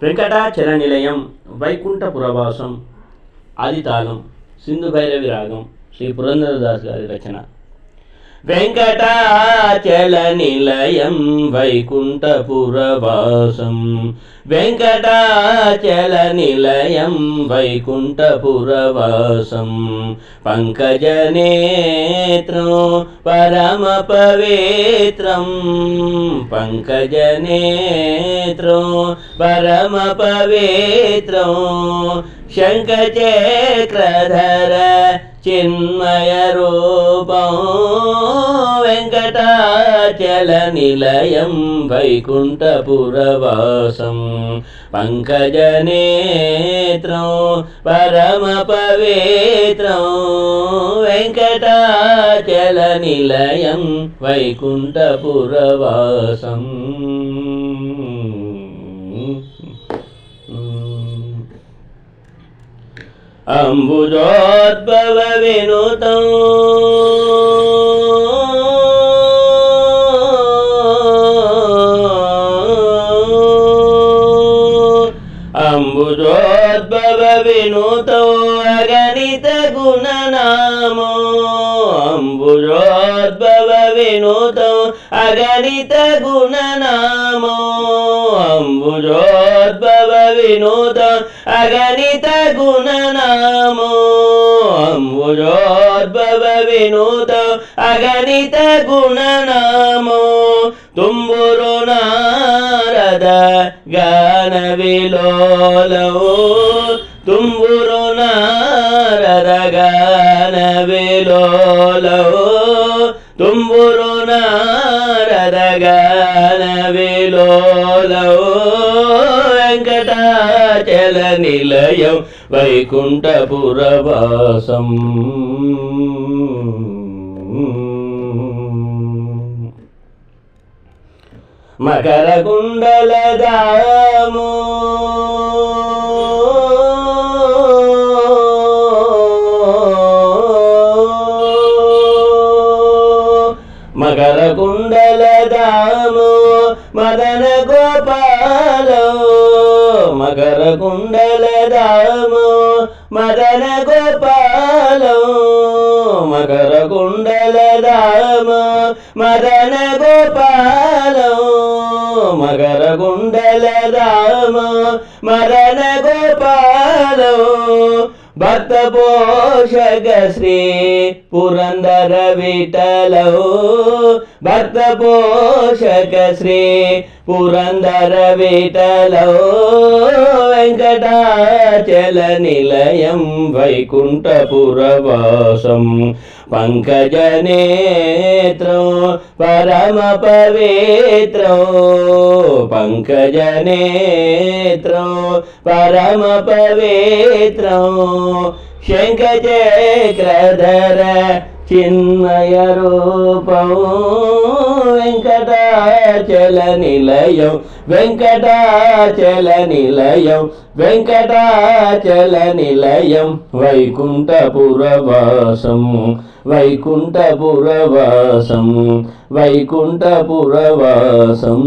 வெங்கடாச்சல நிலையம் வைகுண்ட புறவாசம் ஆதிதாகம் சிந்து பைரவி ராகம் ஸ்ரீ புரந்தரதாஸ் காரி ரச்சனா. వెంకటాచల నిలయం వైకుంఠపురవాసం. వెంకటాచల నిలయం వైకుంఠపురవాసం. పంకజనేత్రం పరమ పవిత్రం పంకజనేత్రం పరమ పవిత్రం శంఖచక్రధర చిన్మయ రూపం. వెంకటాచల నిలయం వైకుంఠపురవాసం. పంకజనేత్రం పరమ పవిత్రం వెంకటాచల నిలయం వైకుంఠపురవాసం. అంబుజోద్భవ వినుతం. వినూతో అగణిత గుణనామో. అంబుజోద్భవ వినూతో అగణిత గుణనామో. అంబుజోద్భవ వినూతో అగణిత గుణనామో. అంబుజోద్భవ వినూతో అగణిత గుణనామో. తుంబురు నారద గాన విలోలవు తుంబురు నారద గాన విలోలవు తుంబురు నారద గాన విలోలవు వెంకటాచల నిలయం వైకుంఠపురవాసం. మకర కుండల దాము మకర కుండల దాము మదన గోపాలో మకర కుండల దాము మదన గోపాలో మకర కుండల దాము మదన గోపాలో మకర కుండల దాము మదన గోపాలో భక్త పోషక శ్రీ పురందర విఠలవు భక్త పోషక శ్రీ పురందర విఠలవు వెంకటాచల నిలయం వైకుంఠపురవాసం. పంకజనేత్రం పరమ పవిత్రం. పంకజనేత్రం పరమ పవిత్రం. శంఖచక్రధర చిన్నయ రూపం వెంకటాచల నిలయం వెంకటాచల నిలయం వెంకటాచల నిలయం వైకుంఠపురవాసం వైకుంఠపురవాసం వైకుంఠపురవాసం.